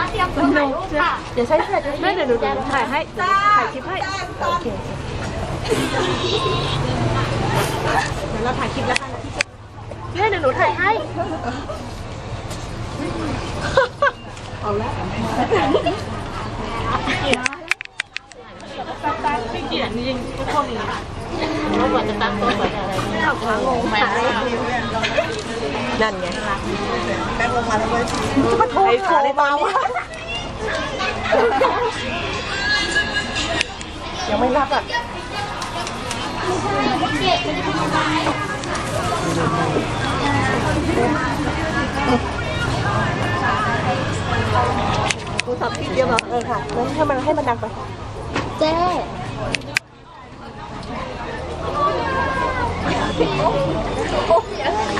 นูเดี๋ยวใช้เสร็จแม่เดี๋ยวหนูเดี๋ยวหนูถ่ายให้ถ่ายคลิปให้โอเคเดี๋ยวเราถ่ายคลิปแล้วกันแม่เดี๋ยวหนูถ่ายให้เอาละไม่เกียนจริงทุกคนนี้เรากว่าจะตั้งตัวกว่าจะอะไรไม่เอาค้างงไป นั่นไงแป้งลงมาแล้วเว้ยมาโทรหาเลยมาวะยังไม่รับอะโทรศัพท์พี่เดียวเหรอเออค่ะแล้วให้มันให้มันดังไป เจ๊เ